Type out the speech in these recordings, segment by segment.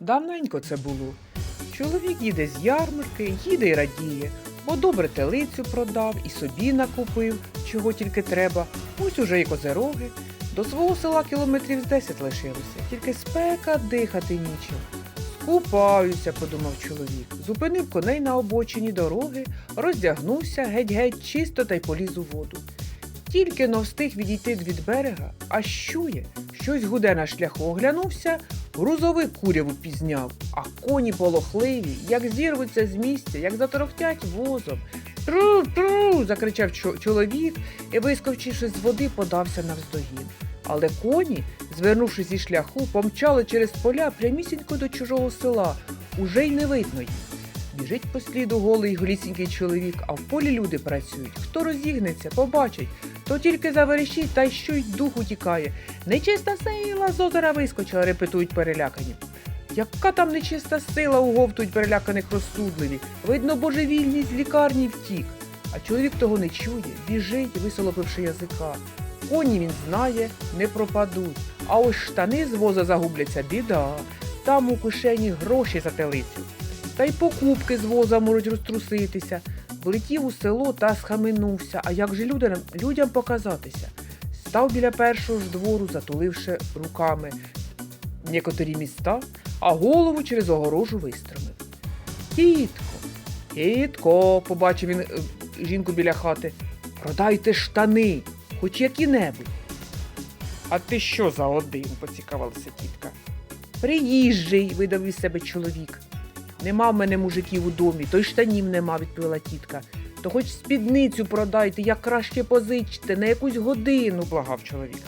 Давненько це було. Чоловік їде з ярмарки, їде й радіє, бо добре телицю продав і собі накупив, чого тільки треба. Ось уже й козероги. До свого села кілометрів з 10 лишилося, тільки спека дихати нічим. Скупаюся, подумав чоловік. Зупинив коней на обочині дороги, роздягнувся геть-геть чисто та й поліз у воду. Тільки но встиг відійти від берега, а щує, щось гуде на шляху, оглянувся, грузовик куряву пізняв, а коні полохливі, як зірвуться з місця, як заторохтять возом. Тру, тру. закричав чоловік і, вискочивши з води, подався навздогін. Але коні, звернувши зі шляху, помчали через поля прямісінько до чужого села, уже й не видно їх. Біжить по сліду голий голісінький чоловік, а в полі люди працюють. Хто розігнеться, побачить, то тільки заверещить та й що й дух утікає. Нечиста сила з озера вискочила, репетують перелякані. Яка там нечиста сила уговтують переляканих розсудливі? Видно, божевільний з лікарні втік. А чоловік того не чує, біжить, висолопивши язика. Коні він знає, не пропадуть. А ось штани з воза загубляться біда. Там у кишені гроші за телицю. Та й покупки з воза можуть розтруситися. Влетів у село та схаменувся. А як же людям, людям показатися? Став біля першого ж двору, затуливши руками некоторі міста, а голову через огорожу вистромив. Тітко, тітко, побачив він е, жінку біля хати. Продайте штани, хоч які-небудь. А ти що за один? поцікавилася тітка. Приїжджий, видав із себе чоловік. Нема в мене мужиків у домі, то й штанів нема, відповіла тітка. То хоч спідницю продайте, як краще позичте, на якусь годину, благав чоловік.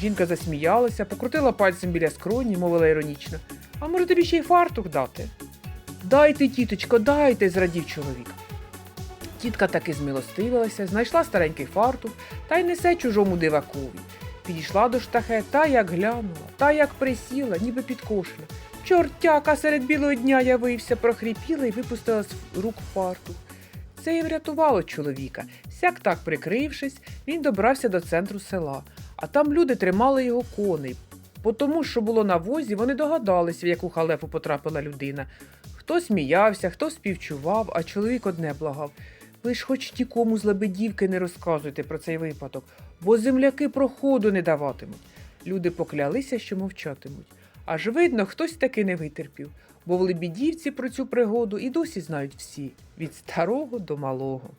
Жінка засміялася, покрутила пальцем біля скроні, мовила іронічно. А може тобі ще й фартух дати? Дайте, тіточко, дайте, зрадів чоловік. Тітка таки змилостивилася, знайшла старенький фартух та й несе чужому дивакові. Підійшла до штахет, та як глянула, та як присіла, ніби підкошена. Чортяка серед білого дня явився, прохріпіла і випустила з рук фартух. Це і врятувало чоловіка. Сяк так прикрившись, він добрався до центру села, а там люди тримали його коней. По тому, що було на возі, вони догадалися, в яку халепу потрапила людина. Хто сміявся, хто співчував, а чоловік одне благав. Ви ж хоч нікому з лебедівки не розказуйте про цей випадок, бо земляки проходу не даватимуть. Люди поклялися, що мовчатимуть. Аж видно, хтось таки не витерпів, бо в Лебідівці про цю пригоду і досі знають всі від старого до малого.